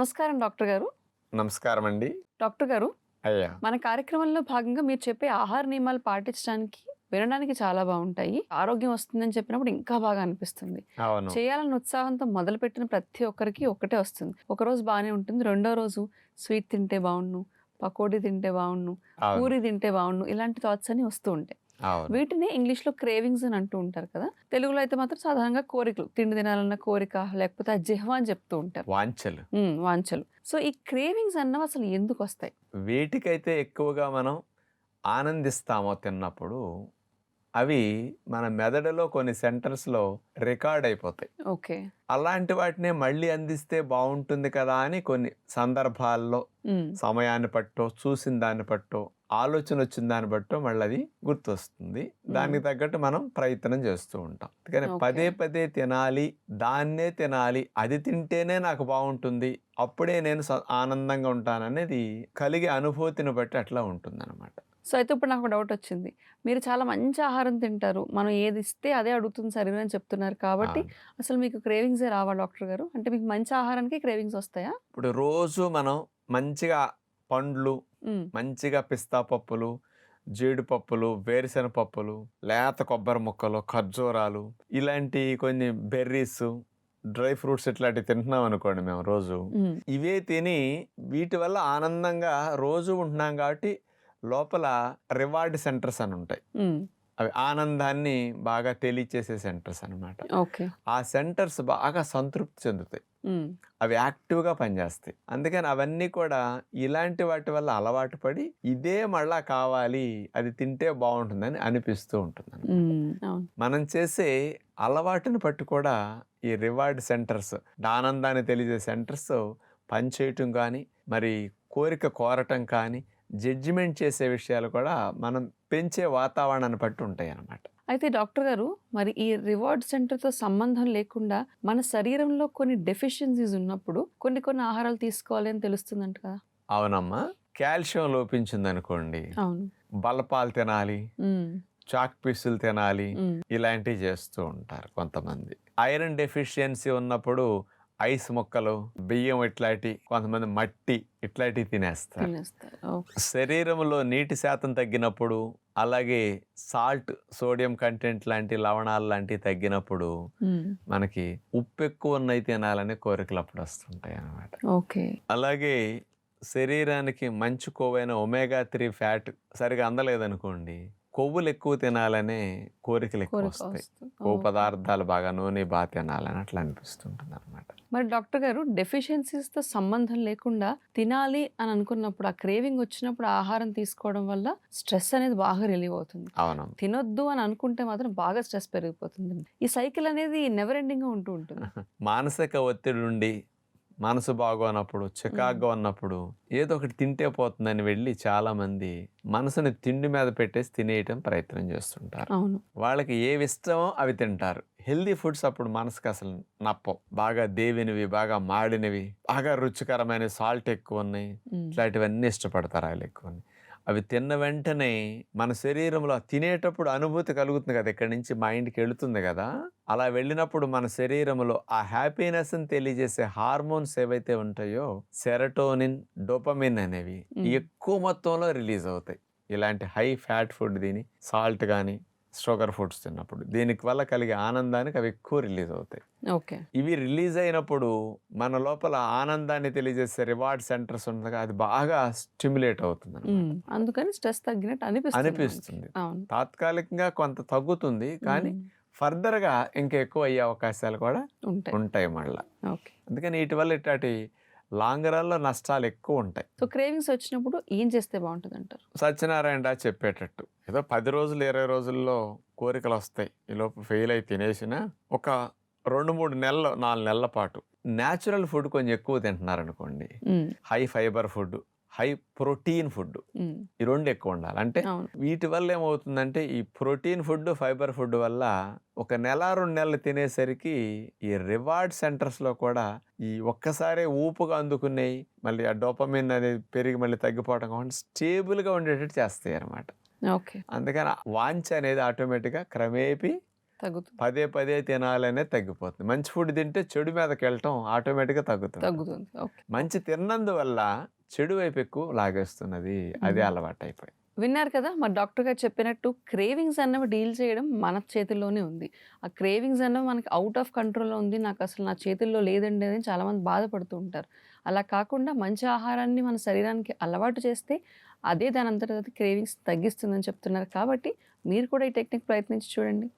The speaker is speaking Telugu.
నమస్కారం డాక్టర్ గారు. నమస్కారం అండి డాక్టర్ గారు అయ్యా. మన కార్యక్రమంలో భాగంగా మీరు చెప్పే ఆహార నియమాలు పాటించడానికి వినడానికి చాలా బాగుంటాయి. ఆరోగ్యం వస్తుందని చెప్పినప్పుడు ఇంకా బాగా అనిపిస్తుంది. అవును. చేయాలన్న ఉత్సాహంతో మొదలుపెట్టిన ప్రతి ఒక్కరికి ఒకటే వస్తుంది. ఒక రోజు బాగానే ఉంటుంది రెండో రోజు స్వీట్ తింటే బాగుండు పకోడీ తింటే బాగుండు పూరి తింటే బాగుండు ఇలాంటి థాట్స్ అన్ని వస్తూ ఉంటాయి. వీటిని ఇంగ్లీష్లో క్రేవింగ్స్ అని అంటూ ఉంటారు కదా! తెలుగులో అయితే మాత్రం సాధారణంగా కోరికలు తిండి తినాలన్న కోరిక లేకపోతే ఆ జిహ్వ అని చెప్తూ ఉంటారు. వాంఛలు. ఉమ్, వాంఛలు. సో ఈ క్రేవింగ్స్ అన్నవి అసలు ఎందుకు వస్తాయి? వేటికైతే ఎక్కువగా మనం ఆనందిస్తామో తిన్నప్పుడు అవి మన మెదడులో కొన్ని సెంటర్స్లో రికార్డ్ అయిపోతాయి. ఓకే. అలాంటి వాటినే మళ్ళీ అందిస్తే బాగుంటుంది కదా! అని కొన్ని సందర్భాల్లో సమయాన్ని పట్టో చూసిన దాన్ని పట్టో ఆలోచన వచ్చిన దాన్ని బట్టో మళ్ళీ అది గుర్తొస్తుంది. దానికి తగ్గట్టు మనం ప్రయత్నం చేస్తూ ఉంటాం. కానీ Okay. పదే పదే తినాలి దాన్నే తినాలి అది తింటేనే నాకు బాగుంటుంది అప్పుడే నేను ఆనందంగా ఉంటాననేది కలిగే అనుభూతిని బట్టి అట్లా ఉంటుంది అనమాట సో అయితే ఇప్పుడు నాకు డౌట్ వచ్చింది మీరు చాలా మంచి ఆహారం తింటారు. మనం ఏది ఇస్తే అదే అడుగుతుంది శరీరం అని చెప్తున్నారు కాబట్టి అసలు మీకు క్రేవింగ్స్ రావా డాక్టర్ గారు? అంటే మీకు మంచి ఆహారానికి క్రేవింగ్స్ వస్తాయా ఇప్పుడు రోజు మనం మంచిగా పండ్లు మంచిగా పిస్తా పప్పులు జీడిపప్పులు వేరుశెనగ పప్పులు లేత కొబ్బరి ముక్కలు ఖర్జూరాలు ఇలాంటి కొన్ని బెర్రీస్ డ్రై ఫ్రూట్స్ ఇట్లాంటివి తింటున్నాం అనుకోండి మేము రోజు. ఇవే తిని వీటి వల్ల ఆనందంగా రోజు ఉంటున్నాం కాబట్టి లోపల రివార్డ్ సెంటర్స్ అని ఉంటాయి. అవి ఆనందాన్ని బాగా తెలియచేసే సెంటర్స్ అన్నమాట. ఓకే. ఆ సెంటర్స్ బాగా సంతృప్తి చెందుతాయి. అవి యాక్టివ్గా పనిచేస్తాయి. అందుకని అవన్నీ కూడా ఇలాంటి వాటి వల్ల అలవాటు పడి ఇదే మళ్ళా కావాలి అది తింటే బాగుంటుందని అనిపిస్తూ ఉంటుంది మనం చేసే అలవాటుని బట్టి కూడా ఈ రివార్డ్ సెంటర్స్ ఆనందాన్ని తెలియజే సెంటర్స్ పనిచేయటం కానీ మరి కోరిక కోరటం కానీ జడ్జిమెంట్ చేసే విషయాలు కూడా మనం పెంచే వాతావరణాన్ని బట్టి ఉంటాయి అన్నమాట అయితే డాక్టర్ గారు మరి ఈ రివార్డ్ సెంటర్తో సంబంధం లేకుండా మన శరీరంలో కొన్ని డెఫిషియన్సీస్ ఉన్నప్పుడు కొన్ని కొన్ని ఆహారాలు తీసుకోవాలి అని తెలుస్తుందంట కదా? అవునమ్మా. కాల్షియం లోపించింది అనుకోండి అవును. బలపాలు తినాలి చాక్ పీసులు తినాలి ఇలాంటివి చేస్తూ ఉంటారు కొంతమంది. ఐరన్ డెఫిషియన్సీ ఉన్నప్పుడు ఐస్ మొక్కలు బియ్యం ఇట్లాంటి కొంతమంది మట్టి ఇట్లాంటివి తినేస్తారు. శరీరంలో నీటి శాతం తగ్గినప్పుడు అలాగే సాల్ట్ సోడియం కంటెంట్ లాంటి లవణాలు లాంటివి తగ్గినప్పుడు మనకి ఉప్పు ఎక్కువ ఉన్నవి తినాలనే కోరికలు అప్పుడు వస్తుంటాయి అన్నమాట. ఓకే. అలాగే శరీరానికి మంచి కొవ్వైన ఒమేగా త్రీ ఫ్యాట్ సరిగా అందలేదనుకోండి కొవ్వులు ఎక్కువ తినాలనే కోరికలు ఎక్కువ వస్తాయి కొవ్వు. పదార్థాలు బాగా నూనె బాగా తినాలని అట్లా అనిపిస్తుంటుంది అనమాట మరి డాక్టర్ గారు డెఫిషియన్సీస్తో సంబంధం లేకుండా తినాలి అని అనుకున్నప్పుడు ఆ క్రేవింగ్ వచ్చినప్పుడు ఆహారం తీసుకోవడం వల్ల స్ట్రెస్ అనేది బాగా రిలీవ్ అవుతుంది. అవును తినొద్దు అని అనుకుంటే మాత్రం బాగా స్ట్రెస్ పెరిగిపోతుంది ఈ సైకిల్ అనేది నెవర్ ఎండింగ్గా ఉంటూ ఉంటుంది. మానసిక ఒత్తిడి ఉండి మనసు బాగోనప్పుడు చికాగ్గా ఉన్నప్పుడు ఏదో ఒకటి తింటే పోతుందని వెళ్ళి చాలా మంది మనసుని తిండి మీద పెట్టేసి తినేయటం ప్రయత్నం చేస్తుంటారు. అవును. వాళ్ళకి ఏవి ఇష్టమో అవి తింటారు. హెల్దీ ఫుడ్స్ అప్పుడు మనసుకు అసలు నప్పవు. బాగా దేవినవి బాగా మాడినవి బాగా రుచికరమైన సాల్ట్ ఎక్కువ ఉన్నాయి. ఇట్లాంటివన్నీ ఇష్టపడతారు ఆయిల్ ఎక్కువ అవి తిన్న వెంటనే మన శరీరంలో తినేటప్పుడు అనుభూతి కలుగుతుంది కదా ఇక్కడి నుంచి మైండ్కి వెళుతుంది కదా అలా వెళ్ళినప్పుడు మన శరీరంలో ఆ హ్యాపీనెస్ని తెలియజేసే హార్మోన్స్ ఏవైతే ఉంటాయో సెరటోనిన్ డోపమిన్ అనేవి. ఎక్కువ మొత్తంలో రిలీజ్ అవుతాయి ఇలాంటి హై ఫ్యాట్ ఫుడ్ తిని సాల్ట్ కానీ షుగర్ ఫుడ్స్ తిన్నప్పుడు. దీనికి వల్ల కలిగే ఆనందానికి అవి ఎక్కువ రిలీజ్ అవుతాయి. ఓకే. ఇవి రిలీజ్ అయినప్పుడు మన లోపల ఆనందాన్ని తెలియజేసే రివార్డ్ సెంటర్స్ ఉండగా అది బాగా స్టిమ్యులేట్ అవుతుంది అందుకని స్ట్రెస్ తగ్గినట్టు అనిపిస్తుంది అనిపిస్తుంది. తాత్కాలికంగా కొంత తగ్గుతుంది కానీ ఫర్దర్గా ఇంకా ఎక్కువ అయ్యే అవకాశాలు కూడా ఉంటాయి. ఉంటాయి మళ్ళా. ఓకే. అందుకని వీటి వల్ల ఇట్లాంటి లాంగ్ రన్లో నష్టాలు ఎక్కువ ఉంటాయి. సో క్రేవింగ్స్ వచ్చినప్పుడు ఏం చేస్తే బాగుంటుంది అంటారు సత్యనారాయణ రా చెప్పేటట్టు. ఏదో పది రోజులు ఇరవై రోజుల్లో కోరికలు వస్తాయి ఈ లోపు ఫెయిల్ అయి తినేసిన ఒక రెండు మూడు నెలలు నాలుగు నెలల పాటు న్యాచురల్ ఫుడ్ కొంచెం ఎక్కువ తింటున్నారు అనుకోండి ఉమ్, high fibre food high protein food ఈ రెండు ఎక్కువ ఉండాలి. అంటే వీటి వల్ల ఏమవుతుందంటే ఈ ప్రోటీన్ ఫుడ్ ఫైబర్ ఫుడ్ వల్ల ఒక నెల రెండు నెలలు తినేసరికి ఈ రివార్డ్ సెంటర్స్లో కూడా ఈ ఒక్కసారే ఊపుగా అందుకునేవి మళ్ళీ ఆ డోపమిన్ అనేది పెరిగి మళ్ళీ తగ్గిపోవడం కాకుండా స్టేబుల్గా ఉండేటట్టు చేస్తాయి అన్నమాట అందుకని వాంఛ అనేది ఆటోమేటిక్గా క్రమేపీ తగ్గుతుంది. పదే పదే తినాలనే తగ్గిపోతుంది. మంచి ఫుడ్ తింటే చెడు మీదకి వెళ్ళటం ఆటోమేటిక్గా తగ్గుతుంది. తగ్గుతుంది. ఓకే. మంచి తిన్నందువల్ల చెడు వైపు ఎక్కువ లాగేస్తున్నది. అదే. అలవాటు అయిపోయి విన్నారు కదా మా డాక్టర్ గారు చెప్పినట్టు క్రేవింగ్స్ అన్నవి డీల్ చేయడం మన చేతుల్లోనే ఉంది. ఆ క్రేవింగ్స్ అన్నవి మనకి అవుట్ ఆఫ్ కంట్రోల్లో ఉంది నాకు అసలు నా చేతుల్లో లేదండి అని చాలామంది బాధపడుతూ ఉంటారు. అలా కాకుండా మంచి ఆహారాన్ని మన శరీరానికి అలవాటు చేస్తే అదే దాని అంతర్గత క్రేవింగ్స్ తగ్గిస్తుందని చెప్తున్నారు. కాబట్టి మీరు కూడా ఈ టెక్నిక్ ప్రయత్నించి చూడండి.